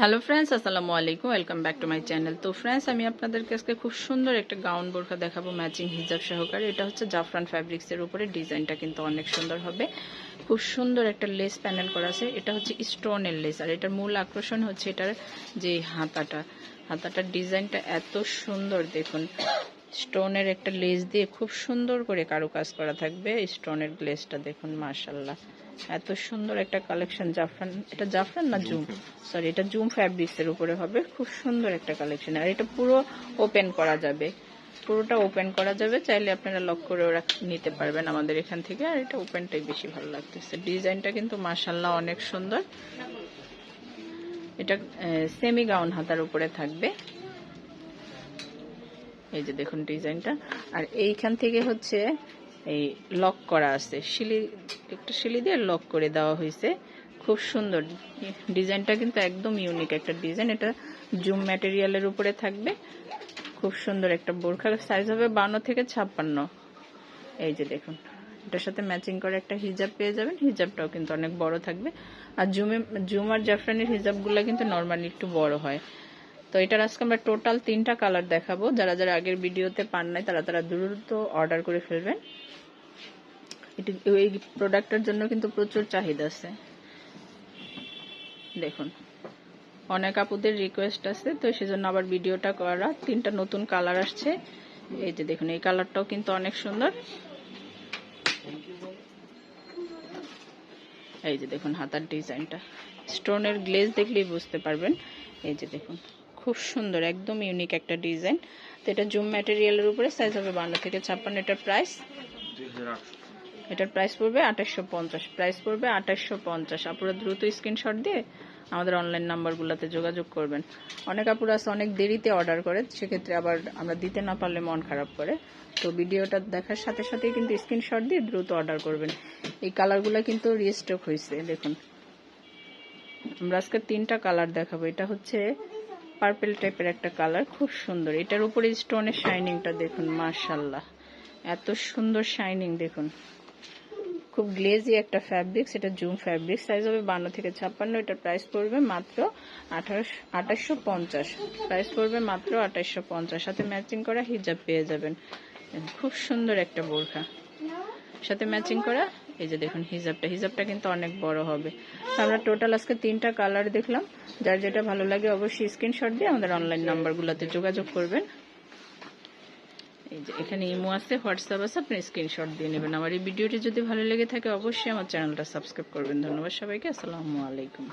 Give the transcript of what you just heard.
Hello friends আসসালামু আলাইকুম welcome back to my channel তো ফ্রেন্ডস আমি আপনাদেরকে আজকে খুব সুন্দর একটা গাউন বোরখা দেখাবো ম্যাচিং হিজাব সহকারে। এটা হচ্ছে জাফরান ফ্যাব্রিক্সের উপরে ডিজাইনটা কিন্তু অনেক সুন্দর হবে। খুব সুন্দর একটা লেস প্যানেল করা আছে। এটা হচ্ছে স্টোনের লেস আর এটার মূল আকর্ষণ হচ্ছে এটার যে হাতাটা। হাতাটার ডিজাইনটা এত সুন্দর, দেখুন। স্টোনের একটা লেস দিয়ে খুব সুন্দর করে কারুকাজ করা থাকবে স্টোনের গ্লেসটা দেখুন মাশাল্লাহ এত সুন্দর একটা কালেকশন জাফরান এটা জাফরান না জুম? সরি এটা জুম ফ্যাব্রিক্স এর উপরে হবে। খুব সুন্দর একটা কালেকশন আর এটা পুরো ওপেন করা যাবে। পুরোটা ওপেন করা যাবে চাইলে আপনারা লক করেও নিতে পারবেন আমাদের এখান থেকে। আর এটা ওপেনটাই বেশি ভালো লাগতেছে। ডিজাইনটা কিন্তু মাশাল্লাহ অনেক সুন্দর। এটা সেমি গাউন হাতার উপরে থাকবে। এই যে দেখুন ডিজাইনটা। আর এইখান থেকে হচ্ছে এই লক করা আছে। শিলি, একটা শিলি দিয়ে লক করে দেওয়া হয়েছে। খুব সুন্দর। ডিজাইনটা কিন্তু একদম ইউনিক একটা ডিজাইন এটা জুম ম্যাটেরিয়ালের উপরে থাকবে। খুব সুন্দর একটা বোরখার সাইজ হবে বান্ন থেকে ছাপ্পান্ন। এই যে দেখুন, এটার সাথে ম্যাচিং করে একটা হিজাব পেয়ে যাবেন। হিজাবটাও কিন্তু অনেক বড় থাকবে। আর জুমে জুম আর জাফরানের হিজাবগুলো কিন্তু নর্মালি একটু বড় হয়। তো এটার আজকে আমরা টোটাল তিনটা কালার দেখাবো। যারা যারা আগের ভিডিওতে পান নাই, তারা তারা দ্রুত অর্ডার করে ফেলবেন। এটি, এই প্রোডাক্টের জন্য কিন্তু প্রচুর চাহিদা আছে। দেখুন, অনেক আপুদের রিকোয়েস্ট আছে, তো সেজন্য আবার ভিডিওটা করা। তিনটা নতুন কালার আসছে। এই যে দেখুন, এই কালারটাও কিন্তু অনেক সুন্দর। এই যে দেখুন, হাতার ডিজাইনটা। স্টোনের গ্লেজ দেখলেই বুঝতে পারবেন। এই যে দেখুন খুব সুন্দর, একদম ইউনিক একটা ডিজাইন তো এটা জুম ম্যাটেরিয়ালের উপরে সাইজ হবে বান্ন থেকে ছাপ্পান্ন, এটার প্রাইস এটার প্রাইস পড়বে আঠাশশো পঞ্চাশ প্রাইস পড়বে আঠাশশো পঞ্চাশ। আপনারা দ্রুত স্ক্রিনশট দিয়ে আমাদের অনলাইন নাম্বারগুলোতে যোগাযোগ করবেন। অনেক আপুরা অনেক দেরিতে অর্ডার করে, সেক্ষেত্রে আবার আমরা দিতে না পারলে মন খারাপ করে। তো ভিডিওটা দেখার সাথে সাথেই কিন্তু স্ক্রিনশট দিয়ে দ্রুত অর্ডার করবেন। এই কালারগুলো কিন্তু রিস্টক হয়েছে দেখুন। আমরা আজকে তিনটা কালার দেখাবো। এটা হচ্ছে পার্পেল টাইপের একটা কালার খুব সুন্দর। এটার উপরে স্টোনের শাইনিংটা দেখুন মাশাল্লাহ এত সুন্দর শাইনিং দেখুন। খুব গ্লেজি একটা ফ্যাব্রিক্স এটা জুম ফ্যাব্রিক সাইজ হবে বান্ন থেকে ছাপ্পান্ন, এটার প্রাইস পড়বে মাত্র আঠাশ আঠাশশো পঞ্চাশ। প্রাইস পড়বে মাত্র আঠাশশো পঞ্চাশ। সাথে ম্যাচিং করা হিজাব পেয়ে যাবেন। খুব সুন্দর একটা বোরখা। সাথে ম্যাচিং করা এই যে দেখুন হিজাবটা হিজাবটা কিন্তু অনেক বড় হবে। আমরা টোটাল আজকে তিনটা কালার দেখলাম। যার যেটা ভালো লাগে অবশ্যই স্ক্রিনশট দিয়ে আমাদের অনলাইন নাম্বারগুলোতে যোগাযোগ করবেন। এই যে এখানে ইমো আছে, হোয়াটসঅ্যাপ আছে, আপনি স্ক্রিনশট দিয়ে নেবেন। আমার এই ভিডিওটি যদি ভালো লেগে থাকে, অবশ্যই আমার চ্যানেলটা সাবস্ক্রাইব করবেন। ধন্যবাদ সবাইকে, আসসালামু আলাইকুম।